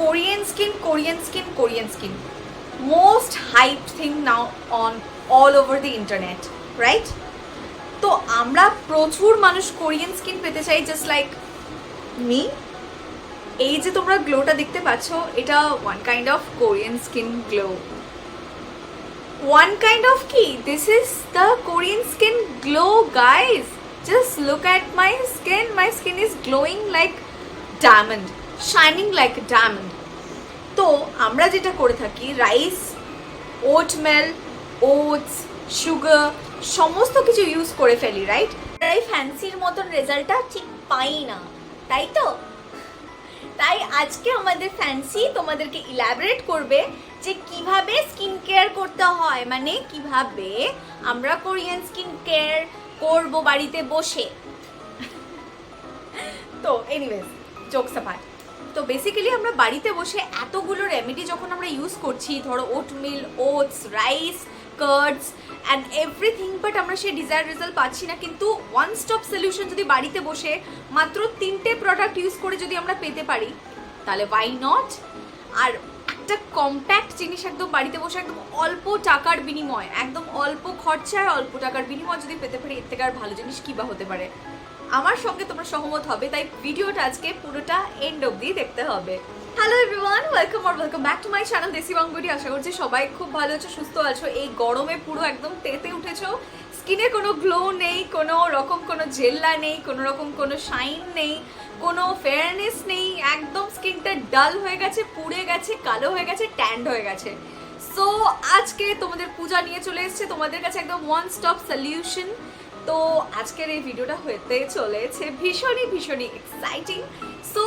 Korean skin Korean skin Korean skin most hype thing now on all over the internet right তো আমরা প্রচুর মানুষ Korean skin পেতে চাই জাস্ট লাইক মি এই যে তোমরা গ্লোটা দেখতে পাচ্ছ, এটা one kind of Korean skin glow one kind of কি? This is the Korean skin glow guys just look at my skin my skin is glowing like diamond shining like diamond তো আমরা যেটা করে থাকি রাইস ওটমেল ওটস সুগার সমস্ত কিছু use করে ফেলি রাইট এই ফ্যান্সির মতন রেজাল্টটা ঠিক পাই না, তাই তো? তাই আজকে আমাদের ফ্যান্সি তোমাদেরকে ইলাবোরেট করবে যে কীভাবে স্কিন কেয়ার করতে হয় মানে কীভাবে আমরা কোরিয়ান স্কিন কেয়ার করব বাড়িতে বসে। তো এনিওয়েজ জোকস অ্যাপার্ট তো বেসিক্যালি আমরা বাড়িতে বসে এতগুলো রেমেডি যখন আমরা ইউজ করছি, ধরো oatmeal oats rice curds and everything but আমরা সেই ডিজায়ার রেজাল্ট পাচ্ছি না। কিন্তু ওয়ান স্টপ সলিউশন যদি বাড়িতে বসে মাত্র তিনটে প্রোডাক্ট ইউজ করে যদি আমরা পেতে পারি, তাহলে ওয়াই নট আর একটা কম্প্যাক্ট জিনিস একদম বাড়িতে বসে একদম অল্প টাকার বিনিময়, একদম অল্প খরচায় অল্প টাকার বিনিময় যদি পেতে পারি, এর থেকে আর ভালো জিনিস কী বা হতে পারে? আমার সঙ্গে তোমরা সহমত হবে, তাই ভিডিওটা আজকে পুরোটা এন্ড অবধি দেখতে হবে। Hello everyone welcome R welcome back to my channel Desi বাংবুডি আশা করছি সবাই খুব ভালো আছো, সুস্থ আছো। এই গরমে পুরো একদম তেতে উঠেছো। স্কিনে কোনো গ্লো নেই, কোনো রকম কোনো জেল্লা নেই, কোনো রকম কোনো শাইন নেই, কোনো ফেয়ারনেস নেই। একদম স্কিনটা ডাল হয়ে গেছে, পুড়ে গেছে, কালো হয়ে গেছে ট্যান্ড হয়ে গেছে। সো আজকে তোমাদের পূজা নিয়ে চলে এসছে। তোমাদের কাছে একদম ওয়ান স্টপ সলিউশন তো আজকের এই ভিডিওটা হতে চলেছে ভীষণই ভীষণই এক্সাইটিং সো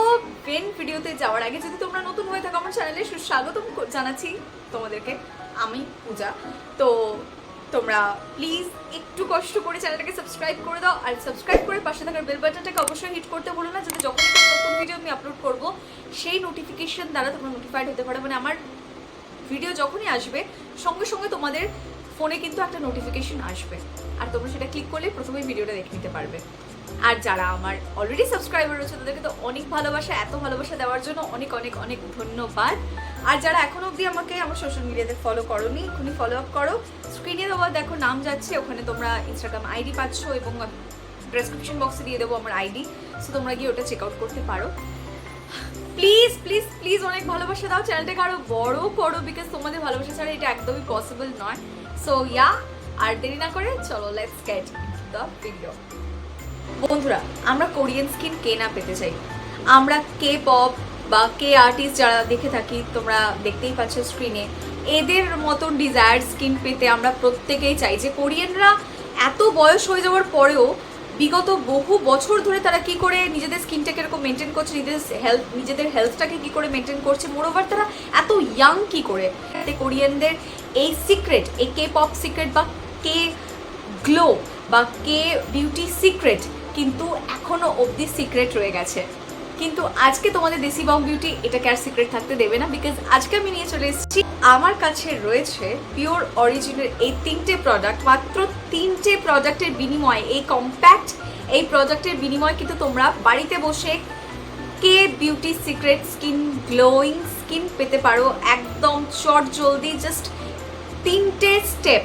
মেন ভিডিওতে যাওয়ার আগে যদি তোমরা নতুন হয়ে থাকো আমার চ্যানেলে সুস্বাগতম জানাচ্ছি তোমাদেরকে। আমি পূজা। তো তোমরা প্লিজ একটু কষ্ট করে চ্যানেলটাকে সাবস্ক্রাইব করে দাও। আর সাবস্ক্রাইব করে পাশে থাকার বেল বাটনটাকে অবশ্যই হিট করতে বলো না, যাতে যখন নতুন ভিডিও আমি আপলোড করব, সেই নোটিফিকেশন দ্বারা তোমরা নোটিফাইড হতে পারো। মানে আমার ভিডিও যখনই আসবে, সঙ্গে সঙ্গে তোমাদের ফোনে কিন্তু একটা নোটিফিকেশন আসবে। আর তোমরা সেটা ক্লিক করলে প্রথমে ভিডিওটা দেখে নিতে পারবে। আর যারা আমার অলরেডি সাবস্ক্রাইবার রয়েছে, তাদেরকে তো অনেক ভালোবাসা, এত ভালোবাসা দেওয়ার জন্য অনেক অনেক অনেক ধন্যবাদ। আর যারা এখন অবধি আমাকে আমার সোশ্যাল মিডিয়াতে ফলো করোনি এখনই ফলো আপ করো। স্ক্রিনে দেওয়া দেখো নাম যাচ্ছে, ওখানে তোমরা ইনস্টাগ্রাম আইডি পাচ্ছ এবং ডেসক্রিপশন বক্সে দিয়ে দেবো আমার আইডি সো তোমরা গিয়ে ওটা চেক আউট করতে পারো। প্লিজ প্লিজ প্লিজ অনেক ভালোবাসা দাও। চ্যানেলটাকে আরও বড় করো বিকজ তোমাদের ভালোবাসা ছাড়া এটা একদমই পসিবল নয়। সো ইয়া আর দেরি না করে চলো লেটস গেট দ্য ভিডিও বন্ধুরা, আমরা কোরিয়ান স্কিন কে না পেতে চাই। আমরা কে পপ বা কে আর্টিস্ট যারা দেখে থাকি, তোমরা দেখতেই পাচ্ছ স্ক্রিনে এদের মতন ডিজায়ার স্কিন পেতে আমরা প্রত্যেকেই চাই। যে কোরিয়ানরা এত বয়স হয়ে যাওয়ার পরেও বিগত বহু বছর ধরে তারা কি করে নিজেদের স্কিনটাকে এরকম মেনটেন করছে, নিজেদের হেলথ নিজেদের হেলথটাকে কি করে মেনটেন করছে মোরওভার তারা এত ইয়াং কি করে? কোরিয়ানদের এই সিক্রেট এই কে পপ সিক্রেট বা কে গ্লো বা কে বিউটি সিক্রেট কিন্তু এখনও অবধি সিক্রেট রয়ে গেছে। কিন্তু আজকে তোমাদের দেশি বং বিউটি এটাকে আর সিক্রেট থাকতে দেবে না বিকজ আজকে আমি নিয়ে চলে এসেছি। আমার কাছে রয়েছে পিওর অরিজিনাল এই তিনটে প্রোডাক্ট মাত্র তিনটে প্রোডাক্টের বিনিময়ে, এই কম্প্যাক্ট এই প্রোডাক্টের বিনিময়ে কিন্তু তোমরা বাড়িতে বসে K beauty secret skin glowing skin পেতে পারো। একদম চট জলদি জাস্ট তিনটে স্টেপ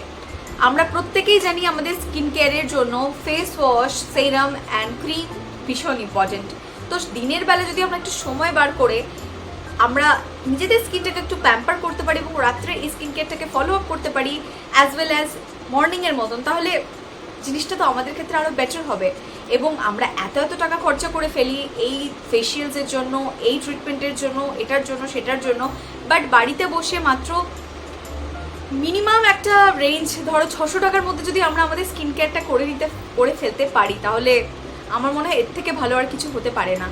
আমরা প্রত্যেকেই জানি আমাদের স্কিন কেয়ারের জন্য face wash serum and cream ভীষণ ইম্পর্টেন্ট তো দিনের বেলা যদি আমরা একটু সময় বার করে আমরা নিজেদের স্কিনটাকে একটু প্যাম্পার করতে পারি এবং রাত্রে এই স্কিন কেয়ারটাকে ফলো আপ করতে পারি অ্যাজ ওয়েল অ্যাজ মর্নিংয়ের মতন, তাহলে জিনিসটা তো আমাদের ক্ষেত্রে আরও বেটার হবে। এবং আমরা এত এত টাকা খরচা করে ফেলি এই ফেসিয়ালসের জন্য, এই ট্রিটমেন্টের জন্য, এটার জন্য, সেটার জন্য বাট বাড়িতে বসে মাত্র মিনিমাম একটা রেঞ্জ ধরো ছশো টাকার মধ্যে যদি আমরা আমাদের স্কিন কেয়ারটা করে নিতে, করে ফেলতে পারি, তাহলে আমার মনে হয় এর থেকে ভালো আর কিছু হতে পারে না।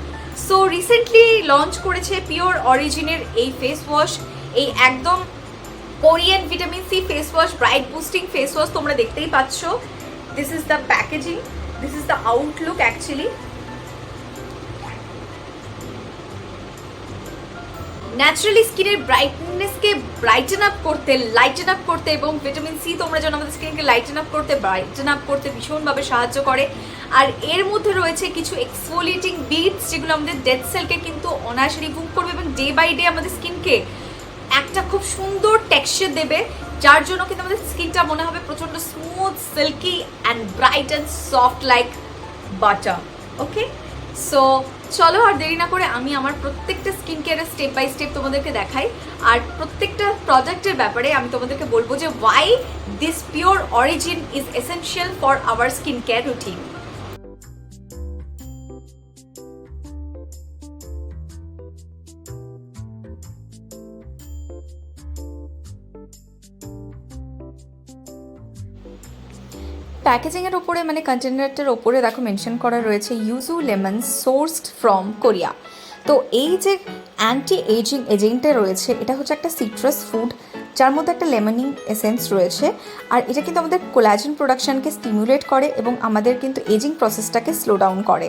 সো রিসেন্টলি লঞ্চ করেছে পিওর অরিজিনের এই ফেস ওয়াশ এই একদম Korean vitamin C face wash bright boosting face wash তোমরা দেখতেই পাচ্ছ। This is the packaging this is the outlook actually naturally স্কিনের ব্রাইটনেসকে ব্রাইটেন আপ করতে লাইটেন আপ করতে এবং ভিটামিন সি তোমরা যেন আমাদের স্কিনকে লাইটেন আপ করতে ব্রাইটেন আপ করতে ভীষণভাবে সাহায্য করে। আর এর মধ্যে রয়েছে কিছু এক্সফোলিয়েটিং বিটস যেগুলো আমাদের ডেড সেলকে কিন্তু অনায়াসে রিমুভ করবে এবং ডে বাই ডে আমাদের স্কিনকে একটা খুব সুন্দর টেক্সচার দেবে, যার জন্য কিন্তু আমাদের স্কিনটা মনে হবে প্রচণ্ড smooth silky and bright and soft like butter okay so চলো আর দেরি না করে আমি আমার প্রত্যেকটা স্কিন কেয়ারের স্টেপ বাই স্টেপ তোমাদেরকে দেখাই। আর প্রত্যেকটা প্রজেক্টের ব্যাপারে আমি তোমাদেরকে বলব যে why this Pure Origin is essential for our skin care routine প্যাকেজিংয়ের ওপরে মানে কন্টেনারটার ওপরে দেখো মেনশন করা রয়েছে yuzu lemon sourced from Korea তো এই যে অ্যান্টি এজিং এজেন্টটা রয়েছে, এটা হচ্ছে একটা সিট্রাস ফুড যার মধ্যে একটা লেমনিং এসেন্স রয়েছে। আর এটা কিন্তু আমাদের কোলাজেন প্রোডাকশানকে স্টিমুলেট করে এবং আমাদের কিন্তু এজিং প্রসেসটাকে স্লো ডাউন করে।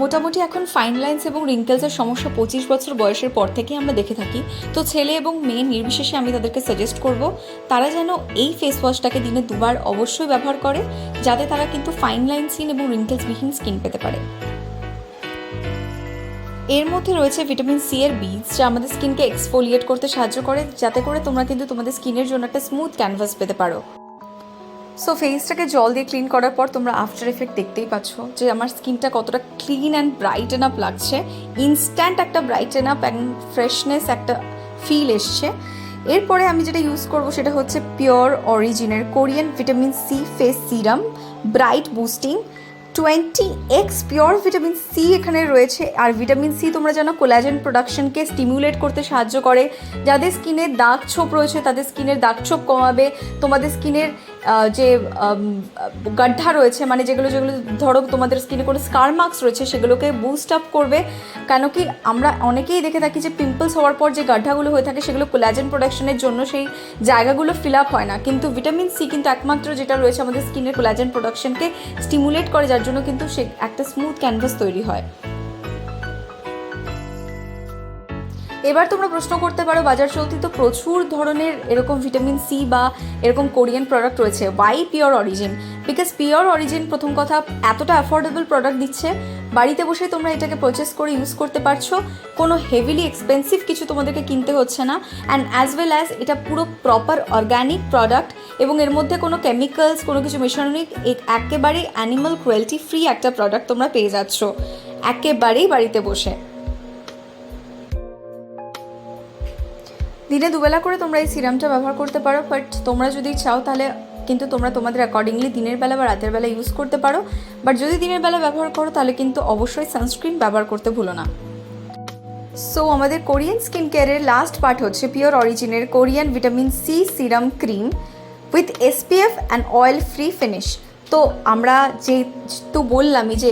মোটামুটি এখন ফাইন লাইন্স এবং রিঙ্কেলসের সমস্যা পঁচিশ বছর বয়সের পর থেকেই আমরা দেখে থাকি। তো ছেলে এবং মেয়ে নির্বিশেষে আমি তাদেরকে সাজেস্ট করব, তারা যেন এই ফেস ওয়াশটাকে দিনে দুবার অবশ্যই ব্যবহার করে, যাতে তারা কিন্তু ফাইন লাইন স্কিন এবং রিঙ্কেলসবিহীন স্কিন পেতে পারে। এর মধ্যে রয়েছে ভিটামিন সি এর বীজ যা আমাদের স্কিনকে এক্সফোলিয়েট করতে সাহায্য করে, যাতে করে তোমরা কিন্তু তোমাদের স্কিনের জন্য একটা স্মুথ ক্যানভাস পেতে পারো। সো ফেসটাকে জল দিয়ে ক্লিন করার পর তোমরা আফটার এফেক্ট দেখতেই পাচ্ছ যে আমার স্কিনটা কতটা ক্লিন অ্যান্ড ব্রাইটেন আপ লাগছে। ইনস্ট্যান্ট একটা ব্রাইটেন আপ অ্যান্ড ফ্রেশনেস একটা ফিল এসছে। এরপরে আমি যেটা ইউজ করব সেটা হচ্ছে pure অরিজিনের Korean vitamin C face serum bright boosting twenty X pure vitamin C এখানে রয়েছে। আর ভিটামিন সি তোমরা জানো কোলাজেন প্রোডাকশনকে স্টিমুলেট করতে সাহায্য করে। যাদের স্কিনের দাগ ছোপ রয়েছে তাদের স্কিনের দাগ ছোপ কমাবে। তোমাদের স্কিনের যে গাড্ডা রয়েছে মানে যেগুলো যেগুলো ধরো তোমাদের স্কিনে কোনো স্কার মার্কস রয়েছে, সেগুলোকে বুস্ট আপ করবে। কেন কি আমরা অনেকেই দেখে থাকি যে পিম্পলস হওয়ার পর যে গাড্ডাগুলো হয়ে থাকে, সেগুলো কোলাজেন প্রোডাকশনের জন্য সেই জায়গাগুলো ফিল আপ হয় না। কিন্তু ভিটামিন সি কিন্তু একমাত্র যেটা রয়েছে আমাদের স্কিনের কোলাজেন প্রোডাকশনকে স্টিমুলেট করে, যার জন্য কিন্তু সে একটা স্মুথ ক্যানভাস তৈরি হয়। এবার তোমরা প্রশ্ন করতে পারো, বাজার চলতি তো প্রচুর ধরনের এরকম ভিটামিন সি বা এরকম কোরিয়ান প্রোডাক্ট রয়েছে। Why Pure Origin because Pure Origin প্রথম কথা, এতটা অ্যাফোর্ডেবল প্রোডাক্ট দিচ্ছে, বাড়িতে বসে তোমরা এটাকে পারচেস করে ইউজ করতে পারছ, কোনো হেভিলি এক্সপেন্সিভ কিছু তোমাদেরকে কিনতে হচ্ছে না অ্যান্ড অ্যাজ ওয়েল অ্যাজ এটা পুরো প্রপার অর্গ্যানিক প্রোডাক্ট এবং এর মধ্যে কোনো কেমিক্যালস কোনো কিছু মেশানো নেই একেবারেই অ্যানিমাল ক্রুয়েলটি ফ্রি একটা প্রোডাক্ট তোমরা পেয়ে যাচ্ছ, একেবারেই বাড়িতে বসে। দিনে দুবেলা করে তোমরা এই সিরামটা ব্যবহার করতে পারো বাট তোমরা যদি চাও তাহলে কিন্তু তোমরা তোমাদের অ্যাকর্ডিংলি দিনের বেলা বা রাতের বেলা ইউজ করতে পারো। বাট যদি দিনের বেলা ব্যবহার করো তাহলে কিন্তু অবশ্যই সানস্ক্রিন ব্যবহার করতে ভুলো না। সো আমাদের কোরিয়ান স্কিন কেয়ারের লাস্ট পার্ট হচ্ছে pure অরিজিনের Korean vitamin C serum cream with SPF and oil free finish তো আমরা যে তো বললামই যে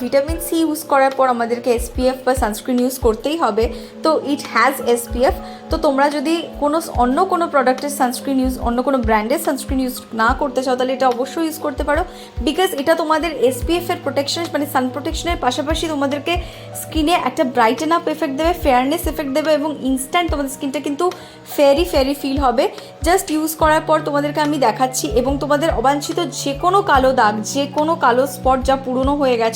ভিটামিন সি ইউজ করার পর আমাদেরকে এসপিএফ বা সানস্ক্রিন ইউজ করতেই হবে। তো ইট হ্যাজ এসপিএফ তো তোমরা যদি কোনো অন্য কোনো প্রোডাক্টের সানস্ক্রিন ইউজ অন্য কোনো ব্র্যান্ডের সানস্ক্রিন ইউজ না করতে চাও, তাহলে এটা অবশ্যই ইউজ করতে পারো। বিকজ এটা তোমাদের এসপিএফের প্রোটেকশন মানে সান প্রোটেকশনের পাশাপাশি তোমাদেরকে স্কিনে একটা ব্রাইটেন আপ এফেক্ট দেবে ফেয়ারনেস এফেক্ট দেবে এবং ইনস্ট্যান্ট তোমাদের স্কিনটা কিন্তু ফেয়ারি ফেয়ারি ফিল হবে। জাস্ট ইউজ করার পর তোমাদেরকে আমি দেখাচ্ছি এবং তোমাদের অবাঞ্ছিত যে কোনো কালো দাগ, যে কোনো কালো স্পট যা পুরনো হয়ে গেছে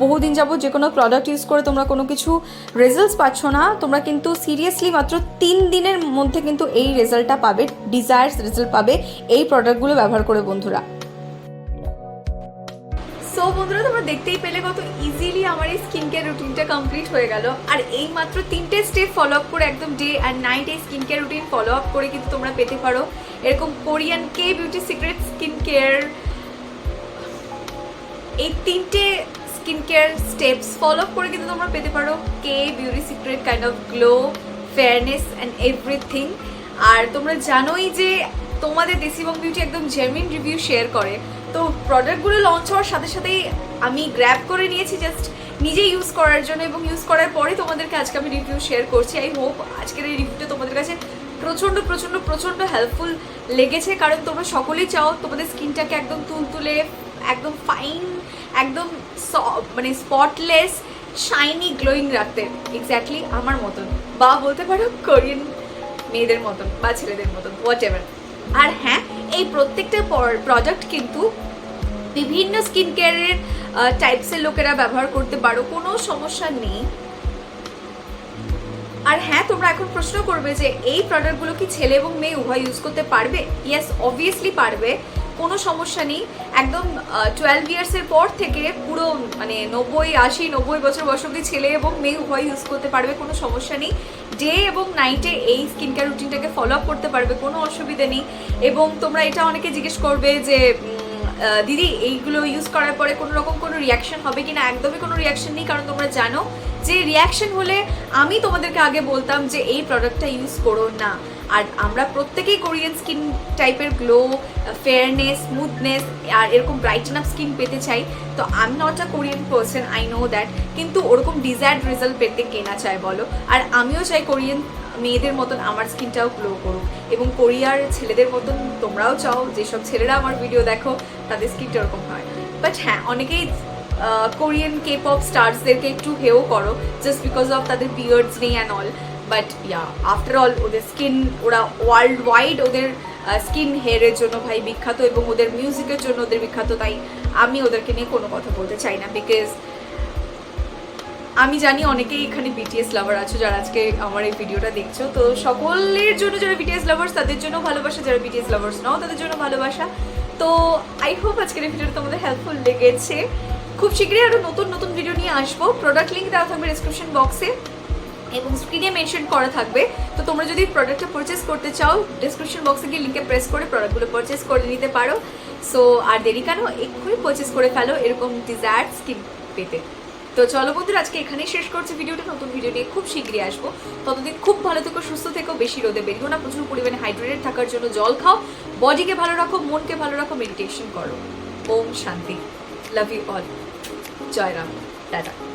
বহুদিন যাব যে কোনো প্রোডাক্ট ইউজ করে তোমরা কোনো কিছু রেজাল্টস পাচ্ছ না। তোমরা কিন্তু সিরিয়াসলি মাত্র তিন দিনের মধ্যে কিন্তু এই রেজাল্টটা পাবে ডিজায়ার্স রেজাল্ট পাবে এই প্রোডাক্টগুলো ব্যবহার করে বন্ধুরা। সো বন্ধুরা, তোমরা দেখতেই পেলে কত ইজিলি আমার এই স্কিন কেয়ার রুটিনটা কমপ্লিট হয়ে গেল। আর এই মাত্র তিনটে স্টেপ ফলো আপ করে একদম ডে অ্যান্ড নাইট এই skin care routine follow up করে কিন্তু তোমরা পেতে পারো। এরকম Korean K beauty secret skin care এই তিনটে স্কিন কেয়ার স্টেপস ফলো করে কিন্তু তোমরা পেতে পারো K beauty secret kind of glow fairness and everything আর তোমরা জানোই যে তোমাদের দেশি দেশিবং বিউটি একদম জেনুইন রিভিউ শেয়ার করে। তো প্রোডাক্টগুলো লঞ্চ হওয়ার সাথে সাথেই আমি গ্র্যাব করে নিয়েছি জাস্ট নিজে ইউজ করার জন্য এবং ইউজ করার পরে তোমাদেরকে আজকে আমি রিভিউ শেয়ার করছি। আই হোপ আজকের এই রিভিউটা তোমাদের কাছে প্রচণ্ড প্রচণ্ড প্রচণ্ড হেল্পফুল লেগেছে। কারণ তোমরা সকলেই চাও তোমাদের স্কিনটাকে একদম তুলতুলে, একদম ফাইন একদম মানে স্পটলেস শাইনি গ্লোয়িং রাখতে। এক্স্যাক্টলি আমার মতন। বা বলতে পারো কোরিয়ান মেয়েদের মতন বা ছেলেদের মতন হোয়াট এভার আর হ্যাঁ এই প্রত্যেকটা প্রোডাক্ট কিন্তু বিভিন্ন স্কিন কেয়ারের টাইপসের লোকেরা ব্যবহার করতে পারো, কোনো সমস্যা নেই। আর হ্যাঁ তোমরা এখন প্রশ্ন করবে যে এই প্রোডাক্টগুলো কি ছেলে এবং মেয়ে উভয় ইউজ করতে পারবে? ইয়েস অবভিয়াসলি পারবে। কোনো সমস্যা নেই। একদম টুয়েলভ ইয়ার্সের পর থেকে পুরো মানে নব্বই, আশি, নব্বই বছর বয়স অব্দি ছেলে এবং মেয়ে উভয় ইউজ করতে পারবে, কোনো সমস্যা নেই। ডে এবং নাইটে এই স্কিন কেয়ার রুটিনটাকে ফলো আপ করতে পারবে, কোনো অসুবিধা নেই। এবং তোমরা এটা অনেকে জিজ্ঞেস করবে যে দিদি, এইগুলো ইউজ করার পরে কোনো রকম কোনো রিয়াকশন হবে কিনা? একদমই কোনো রিয়াকশন নেই, কারণ তোমরা জানো যে রিয়াকশন হলে আমি তোমাদেরকে আগে বলতাম যে, এই প্রোডাক্টটা ইউজ করো না। আর আমরা প্রত্যেকেই কোরিয়ান স্কিন টাইপের গ্লো ফেয়ারনেস স্মুথনেস আর এরকম ব্রাইটেন আপ স্কিন পেতে চাই। তো আমি not a Korean person I know that কিন্তু ওরকম ডিজায়ার্ড রেজাল্ট পেতে কেনা চায় বলো? আর আমিও চাই কোরিয়ান মেয়েদের মতন আমার স্কিনটাও গ্লো করুক। এবং কোরিয়ার ছেলেদের মতন তোমরাও চাও, যেসব ছেলেরা আমার ভিডিও দেখো, তাদের স্কিনটা ওরকম হয়। বাট হ্যাঁ অনেকেই কোরিয়ান কে পপ স্টার্সদেরকে একটু হেও করো জাস্ট বিকজ অফ তাদের বিয়ার্ডস নেই and all but yeah after all ওদের স্কিন ওরা ওয়ার্ল্ড ওয়াইড ওদের স্কিন হেয়ারের জন্য ভাই বিখ্যাত এবং ওদের মিউজিকের জন্য ওদের বিখ্যাত, তাই আমি ওদেরকে নিয়ে কোনো কথা বলতে চাই না বিকজ আমি জানি অনেকেই এখানে বিটিএস লাভার আছো যারা আজকে আমার এই ভিডিওটা দেখছ। তো সকলের জন্য যারা বিটিএস লাভার্স তাদের জন্য ভালোবাসা। যারা বিটিএস লাভার্স নাও, তাদের জন্য ভালোবাসা। তো আই হোপ আজকের এই ভিডিওটা তোমাদের হেল্পফুল লেগেছে। খুব শীঘ্রই আরও নতুন নতুন ভিডিও নিয়ে আসব। প্রোডাক্ট লিঙ্ক দেওয়া থাকবে ডিসক্রিপশন বক্সে এবং স্ক্রিনে মেনশন করা থাকবে। তো তোমরা যদি প্রোডাক্টটা পারচেস করতে চাও ডিসক্রিপশন বক্সে গিয়ে লিঙ্কে প্রেস করে প্রোডাক্টগুলো পারচেস করে নিতে পারো। সো আর দেরি কেন? এক্ষুনি পারচেস করে ফেলো এরকম ডিজায়ার স্কিন পেতে। তো চলো বন্ধুরা, আজকে এখানেই শেষ করছি ভিডিওটা। নতুন ভিডিও নিয়ে খুব শীঘ্রই আসব। ততদিন খুব ভালো থেকো, সুস্থ থেকো, বেশি রোদে বেরিও না। প্রচুর পরিমাণে হাইড্রেটেড থাকার জন্য জল খাও। বডিকে ভালো রাখো, মনকে ভালো রাখো মেডিটেশন করো। ওম শান্তি। লাভ ইউ অল জয় রাম। টাটা।